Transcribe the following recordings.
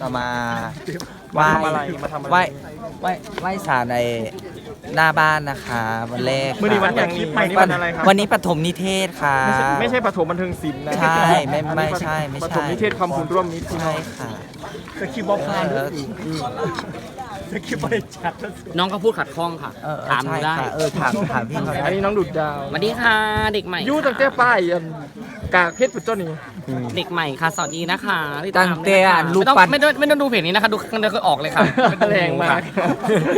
เรามามาทำอะไรมาทำอะไร ไหว้ไหว้ไหว้ศาลในหน้าบ้านนะคะวันแรกมื้อนี้วันอย่างนี้วันนี้วันอะไรครับ วันนี้ปฐมนิเทศค่ะ ไม่ใช่ไม่ใช่ปฐมบันเทิงศิลป์นะใช่ไม่ไม่ใช่ไม่ใช่ ปฐมนิเทศคำพูนร่วมมิตรพี่น้ใช่องค่ะสคริปต์บอฟานเออ สคริปต์บริชัดน้องก็พูดขัดข้องค่ะเออถามหนูใช่ได้ ค่ะเออถามถามพี่เขาอันได้นี้น้องดุดดาวสวัสดีค่ะ เด็กใหม่ยู่ตั้งแต่ป้ายอันกากเพชรปุจจนี่เด็กใหม่ค่ะ สวัสดีนะคะติดตั้ตางมแต่อ่านรูไม่ปต้องปั้นไม่ต้องไม่ต้องดูเพจนี้นะคะ ดูข้างเดียวก็ออกเลยค่ะแรงมาก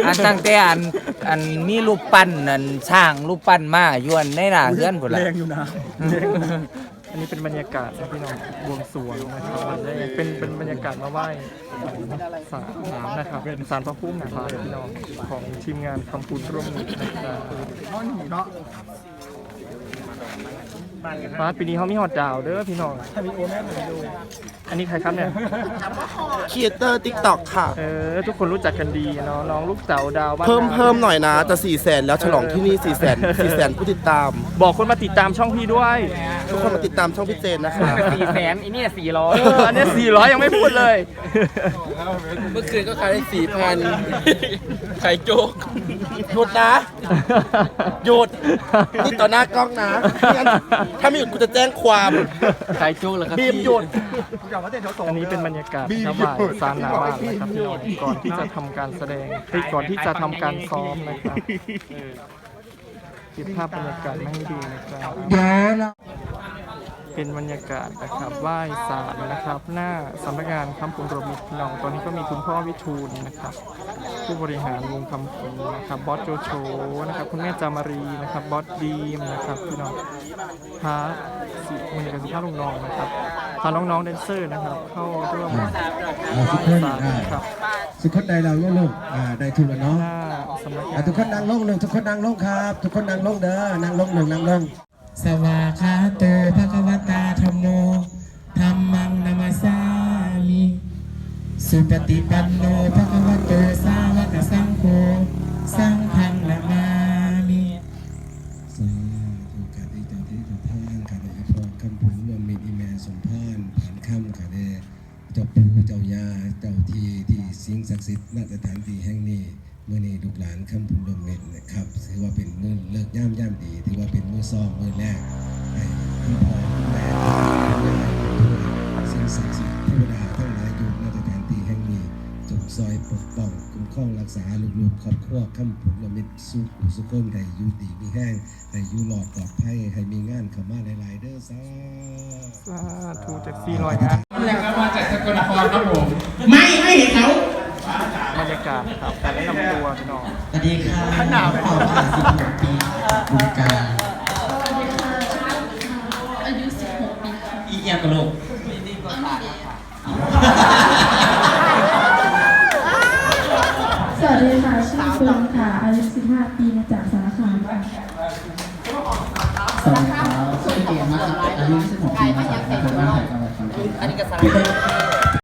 อันตั้งแต่อันอันมีรูปปั้นอันช่างรูปปั้นมายวนในหน้าเฮือนพุ่นละแรงอยู่นะ อันนี้เป็นบรรยากาศนะพี่น้องบวงสรวงนะครับเป็นเป็นบรรยากาศมาไหว้ศาลน้ำนะครับเป็นศาลพระพุ่มนะครับพี่น้องของทีมงานคำพูนร่วมมิตรนะครับ ฟ้าปีนี้เขามีหอดดาวเด้อพี่น้องถ้ามีโอแม่ผมดูอันนี้ใครครับเนี่ยครีเอเตอร์ติ๊กต็อกค่ะ เออทุกคนรู้จักกันดีเนาะน้องลูกเต๋าดาวบ้านเพิ่มนา เพิ่มหน่อยนะ จะ4ี่แสนแล้วฉลองที่นี่4ี่แสนสี่แสนผู้ติดตาม บอกคนมาติดตามช่องพี่ด้วย ทุกคนมาติดตามช่องพี่เจนนะคะสี่แสนอันนี้สี่ร้อเอยออันนี้400 ยังไม่พูดเลย เมื่อคืนก็ขายได้สี่พันไข่โจ๊กหยุดนะ หยุด นี่ต่อหน้ากล้องนะไม่งั้นถ้าไม่หยุดกูจะแจ้งความใครโจ้เลยครับบีมหยุดอันนี้เป็นบรรยากาศชาวบ้านซานหนาบ้านนะครับพี่น้องก่อนที่จะทำการแสดงเอ้ยก่อนที่จะทำการซ้อมนะครับเก็บภาพบรรยากาศมาให้ดูนะครับ เป็นบรรยากาศนะครับไหว้ศาลนะครับ หน้าสำนักงานคำพูนรวมมิตรพี่น้องตอนนี้ก็มีคุณพ่อวิทูลนะครับ ผู้บริหารวงคำพูนนะครับบอสโจโฉนะครับ คุณแม่จามารีนะครับบอสดีมนะครับพี่น้องพาสิมันกับสิภาพลูกน้องนะครับพาน้องๆแดนเซอร์นะครับ เข้าร่วมไหว้อ่าทุกคนศาลอ่านะครับทุกคนได้เราลงๆอ่าได้ทุกแล้วเนาะหน้าสำนักงาอ่านทุกคนนั่งลงหนึ่งทุกคนนั่งลงครับ ทุกคนนั่งลงเด้อนั่งลงหนึ่งนั่งลง สวาคาโตภะคะวตาธรรมโมธรรมังนามาสามิสุปฏิปันโนภะคะวโตสาวกสังโฆสังฆังนามามิสาธุการที่จ้าที่จ้าท่านกาได้พรคำพูนรวมมิตรอีแม่สมพรผ่านคำกาได้เจ้าปู่เจ้ายาเจ้าที่ที่สิ่งศักดิ์สิทธิ์ณสถานที่แห่งนี้เมื่อนี้ลูกหลานคำพูนรวมมิตรนะครับถือว่าเป็นมือเลิกย่ำย่ำดีถือว่า ซ้อมมือแรกให้คุณพ่อคุณแม่สิ่งศักดิ์สิทธิ์เทวดาทั้งหลายอยู่ณสถานที่แห่งนี้จงซอยปกป้องคุ้มครองรักษาลูกๆครอบครัวคำผลละมิตรสุขสุขคนให้อยู่ดีมีแห้งให้อยู่หลอดปลอดภัยให้มีงานเข้ามาหลายๆเด้อสาธุสาธุจากซีลอยงานไม่ไม่เห็นเขาบรรยากาศครับการแนะนำตัวพี่น้องสวัสดีค่ะขนาวขอผ่านสิบหกปีบุญการ อายุ 16 ปีค่ะ อี เอียงกับลูกสวัสดีค่ะชื่อเฟืองค่ะอายุ15 ปีมาจากสารคามค่ะสวัสดีครับชื่อเกมนะครับอายุ26ปีมาจากอำเภอบ้านไผ่จังหวัดขอนแก่น